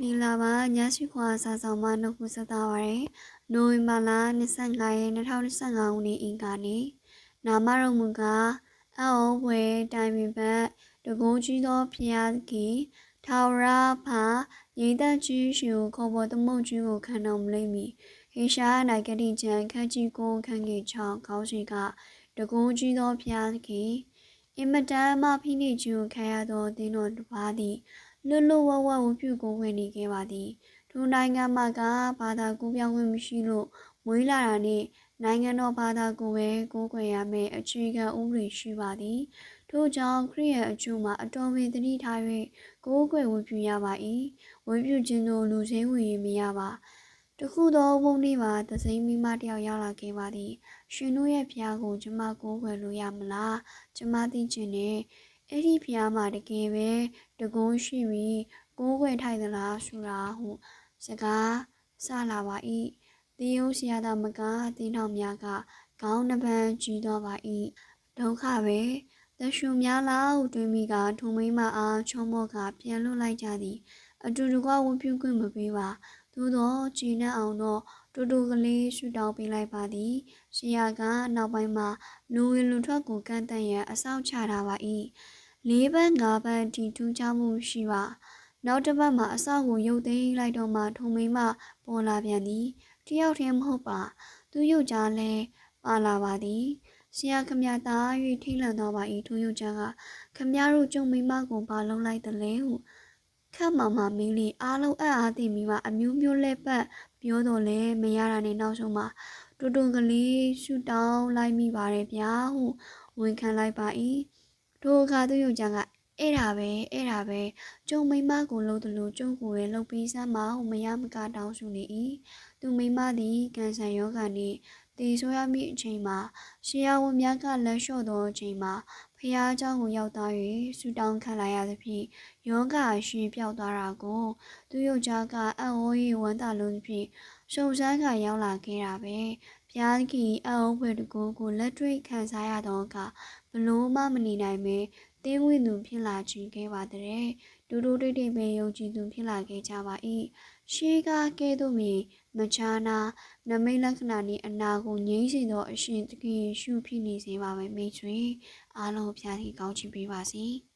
မင်္ဂလာပါညရှိခွာစာဆောင်မနှုတ်ခုဆက်သားပါရယ်နိုဝင်ဘာလ25ရက်2025ခုနှစ်အင်္ဂါနေ့နာမတော်မူကားအောဝဲတိုင်ပင်ဘတ်တကုံးကြီးသောဖျားကြီးထာဝရဖာရိတ်သက်ကြီးရှုခေါ်ပေါ်သမုတ်ကြီးကိုခံတော်မူလိမ့်မည်ဟေရှာနိုင်ကတိချံခန့်ကြီးကိုခန့်ကြီးချောင်းခေါင်းရှိကတကုံးကြီးသောဖျားကြီးအင်မတန်မှဖိနှိပ်ခြင်းကိုခံရသောသင်တော်တစ်ပါးသည် လွတ်လွတ်ဝဝဝပြုကိုဝင်နေခဲ့ပါသည်ထိုနိုင်ငံမှာကဘာသာကူးပြောင်းခွင့်မရှိလို့မွေးလာတာနဲ့နိုင်ငံတော်ဘာသာကိုပဲကိုးကွယ်ရမယ်အခြေခံဥပဒေရှိပါသည်ထို့ကြောင့်ခရိယန်အကျိုးမှာအတော်ဝင်သတိထား၍ကိုးကွယ်ဝပြုရပါ၏ဝပြုခြင်းတို့လူချင်းဝင်ရင်မရပါတခုသောဘုံနေ့မှာသစိမ်းမိမတယောက်ရောက်လာခဲ့ပါသည် ရှင်တို့ရဲ့ဖျားကို ကျမကိုးကွယ်လို့ရမလားကျမသိချင်တယ် အဲ့ဒီဖျားမှာတကယ်ပဲတကုံးရှိပြီးကိုးကွယ်ထိုက်သလားဆိုတာဟုစကားဆလာပါ၏တေယုဆရာသားမကတင်းတော်များကခေါင်းနှပန်းကြီးတော့ပါ၏ဒုက္ခပဲတရှုများလားဟုတွေးမိကထုံမိမအားချုံမော့ကပြန်လွတ်လိုက်ကြသည်အတူတကွဝပြုခွင့်မပေးပါ သို့သောကြည်နှံ့အောင်တော့တူတူကလေးရှူတောင်းပေးလိုက်ပါသည်ဆရာကနောက်ပိုင်းမှာလူဝင်လူထွက်ကိုကန့်တန့်ရန်အဆောက်ချထားပါ၏လေးပန်းငါးပန်းတီထူးခြားမှုရှိပါနောက်တစ်ပတ်မှာအဆောက်ကိုရုပ်သိမ်းလိုက်တော့မှထုံမိမပေါ်လာပြန်သည်တယောက်တည်းမဟုတ်ပါသူရုပ်ကြားလဲပါလာပါသည်ဆရာခမရသား၍ထိလန့်တော့ပါ၏သူရုပ်ကြားကခမရတို့ကျုံမိမကိုပါလုံးလိုက်တယ်လေဟု ခတ်မမမင်းလေးအားလုံးအံ့အားသင့်ပြီးမှအမျိုးမျိုးလက်ပတ်ပြောတော့လဲမရတာနဲ့နောက်ဆုံးမှာတူတူကလေးရှူတောင်းလိုက်မိပါတယ်ဗျာဟုဝန်ခံလိုက်ပါ၏ထိုအခါသူရုပ်ကြားကအဲ့ဒါပဲအဲ့ဒါပဲကျုံမိမကိုလှုပ်တယ်လို့ကျုံကိုရဲ့လှုပ်ပြီးစမ်းမဟုမရမကတောင်းစုနေ၏သူမိမသည်ကန်ဆာယောဂနှင့်တည်ဆိုရမည့်အချိန်မှာရှေးရဝန်များကလက်လျှော့သောအချိန်မှာ ဖះเจ้าကိုရောက်သွား၍ဆူတောင်းခံလိုက်ရသဖြင့်ယောဂရှည်ပြောက်သွားတာကို သူယောက်ျားကအံ့ဩ၍ဝမ်းသာလို့ဖြင့်ရှုံစမ်းကရောက်လာခဲ့တာပဲ ဘုရားကြီးအံ့ဩဖွယ်တကူကိုလက်တွေ့ခံစားရတော့ကဘလို့မှမနေနိုင်ပဲတင်းဝင်သူဖြစ်လာခြင်းခဲ့ပါတဲ့ဒူဒူတိတ်တိတ်ပဲယုံကြည်သူဖြစ်လာခဲ့ကြပါ၏ရှေးကားကဲ့သို့မြင်မချာနာနမိတ်လက္ခဏာနှင့်အနာကိုငြိမ်းစေသောအရှင်သခင်ယေရှုဖြစ်နေစေပါမယ်မိတ်ဆွေအားလုံးဖျားကြီးကောင်းချီးပေးပါစေ။